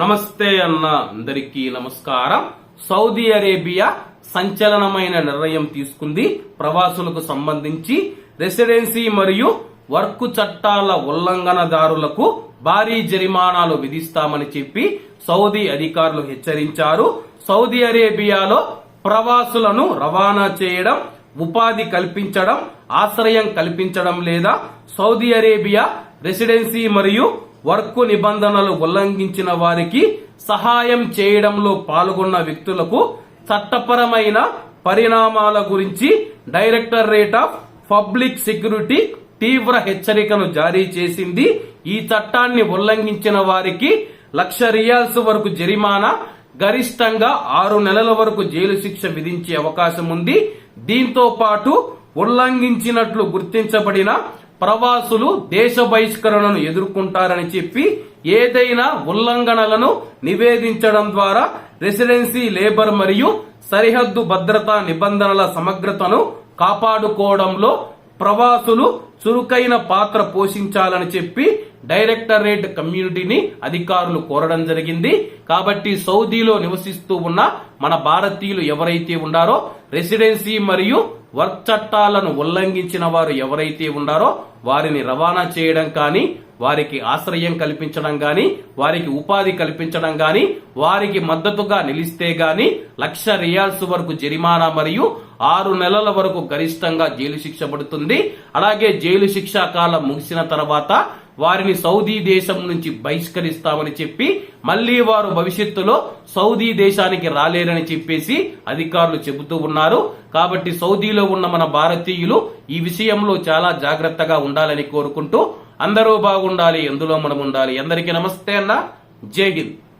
నమస్తే అన్న అందరికీ నమస్కారం. సౌదీ అరేబియా సంచలనమైన నిర్ణయం తీసుకుంది. ప్రవాసులకు సంబంధించి రెసిడెన్సీ మరియు వర్క్ చట్టాల ఉల్లంఘనదారులకు భారీ జరిమానాలు విధిస్తామని చెప్పి సౌదీ అధికారులు హెచ్చరించారు. సౌదీ అరేబియాలో ప్రవాసులను రవాణా చేయడం ఉపాధి కల్పించడం ఆశ్రయం కల్పించడం లేదా సౌదీ అరేబియా రెసిడెన్సీ మరియు వర్క్ నిబంధనలు ఉల్లంఘించిన వారికి సహాయం చేయడంలో పాల్గొన్న వ్యక్తులకు చట్టపరమైన పరిణామాల గురించి డైరెక్టరేట్ ఆఫ్ పబ్లిక్ సెక్యూరిటీ తీవ్ర హెచ్చరికను జారీ చేసింది. ఈ చట్టాన్ని ఉల్లంఘించిన వారికి లక్ష రియాల్స్ వరకు జరిమానా గరిష్టంగా ఆరు నెలల వరకు జైలు శిక్ష విధించే అవకాశం ఉంది. దీంతో పాటు ఉల్లంఘించినట్లు గుర్తించబడిన ప్రవాసులు దేశ బహిష్కరణను ఎదుర్కొంటారని చెప్పి ఏదైనా ఉల్లంఘనలను నివేదించడం ద్వారా రెసిడెన్సీ లేబర్ మరియు సరిహద్దు భద్రతా నిబంధనల సమగ్రతను కాపాడుకోవడంలో ప్రవాసులు చురుకైన పాత్ర పోషించాలని చెప్పి డైరెక్టరేట్ కమ్యూనిటీని అధికారులు కోరడం జరిగింది. కాబట్టి సౌదీలో నివసిస్తూ ఉన్న మన భారతీయులు ఎవరైతే ఉన్నారో రెసిడెన్సీ మరియు వర్క్ చట్టాలను ఉల్లంఘించిన వారు ఎవరైతే ఉన్నారో వారిని రవాణా చేయడం కానీ వారికి ఆశ్రయం కల్పించడం గాని వారికి ఉపాధి కల్పించడం గాని వారికి మద్దతుగా నిలిస్తే గాని లక్ష రియాల్స్ వరకు జరిమానా మరియు ఆరు నెలల వరకు గరిష్టంగా జైలు శిక్ష పడుతుంది. అలాగే జైలు శిక్షా కాలం ముగిసిన తర్వాత వారిని సౌదీ దేశం నుంచి బహిష్కరిస్తామని చెప్పి మళ్ళీ వారు భవిష్యత్తులో సౌదీ దేశానికి రాలేరని చెప్పేసి అధికారులు చెబుతూ ఉన్నారు. కాబట్టి సౌదీలో ఉన్న మన భారతీయులు ఈ విషయంలో చాలా జాగ్రత్తగా ఉండాలని కోరుకుంటూ అందరూ బాగుండాలి ఎందులో మనం ఉండాలి. అందరికీ నమస్తే అన్న. జై హింద్.